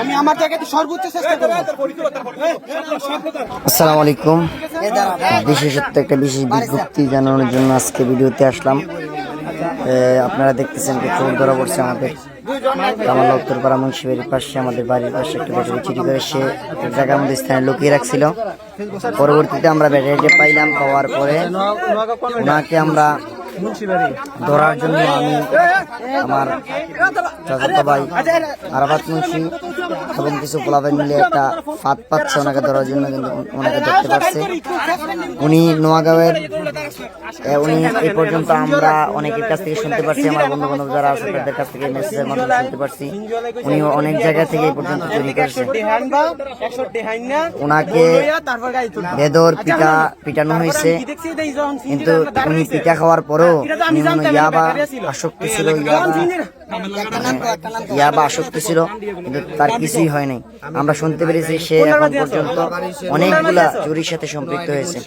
আমি আমার জায়গাতে সর্বোচ্চ চেষ্টা করব। আসসালামু আলাইকুম। বিশেষত্ব একটা বিশেষ বিজ্ঞপ্তি জানানোর জন্য আজকে ভিডিওতে আসলাম। আপনারা দেখতেছেন যে চোর ধরা পড়ছে আমাদের কামাল উত্তরপাড়া মুন্সিবাড়ির পাশে, আমাদের বাড়ির পাশে একটা ব্যাটারি চুরি করে সে এক জায়গার মধ্যে স্থানে লুকিয়ে রাখছিল। পরবর্তীতে আমরা ব্যাটারিটা পাইলাম, পাওয়ার পরে ওনাকে আমরা ধরার জন্য আমি আমার ভাই আরাবাত মুন্সি এবং কিছু পোলাবেন মিলে একটা ফাঁদ পাচ্ছে ওনাকে ধরার জন্য কিন্তু ওনাকে ধরতে পারছে উনি নোয়াগাঁওয়ের এ, উনি এই পর্যন্ত আমরা অনেকের কাছ থেকে শুনতে পারছি আমার বন্ধু বান্ধব যারা আছে তাদের কাছ থেকে মেসেজের মাধ্যমে শুনতে পারছি। উনি অনেক জায়গা থেকে এই পর্যন্ত চুরি করেছে ওনাকে বেদর পিঠা পিটানো হয়েছে কিন্তু উনি পিঠা খাওয়ার পরেও উনি ইয়াবা আসক্তি ছিল ইয়াবা ইয়াবা আসক্তি ছিল কিন্তু তার কিছুই হয় নাই আমরা শুনতে পেরেছি সে এখন পর্যন্ত অনেকগুলা চুরির সাথে সম্পৃক্ত হয়েছে।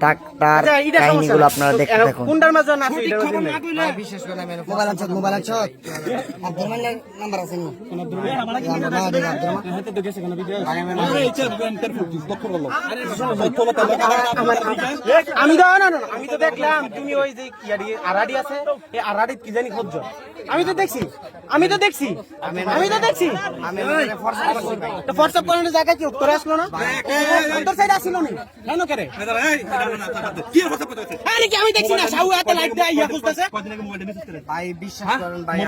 তার- তার কাহিনীগুলো আপনারা দেখতে থাকুন কোনটার মাঝে না আছে এটার মাঝে নাই। মোবাইল আনছত মোবাইল আনছত আব্দুর রহমানের নাম্বার আছে নি? আমরা না দেখি আব্দুর রহমান আমি তো না না না, আমি তো দেখলাম তুমি ওই যে আড়াডি আছে। কি জানি খোঁজ আমি তো দেখছি। আমি তো দেখছি। আমি তো দেখছি। তো হোয়াটসঅ্যাপ করানোর জায়গায় কি উত্তরে আসলো না? অন্তর সাইড আসলো নি? কেন করে আরে কি আমি দেখছি না? সাউ এত লাইট দেয় ইয়া খুঁজতেছে ভাই বিশ্বাস করেন ভাই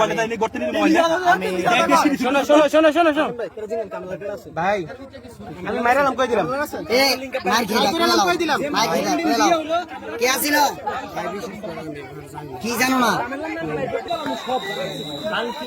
শোনো শোনো শোনো শোনো শোনো। ভাই আমি মাইরালাম কই দিলাম? এ মার খেয়ে দাও, মাইরালাম কই দিলাম? খেয়ে দাও। কে আসিল কি জানো না?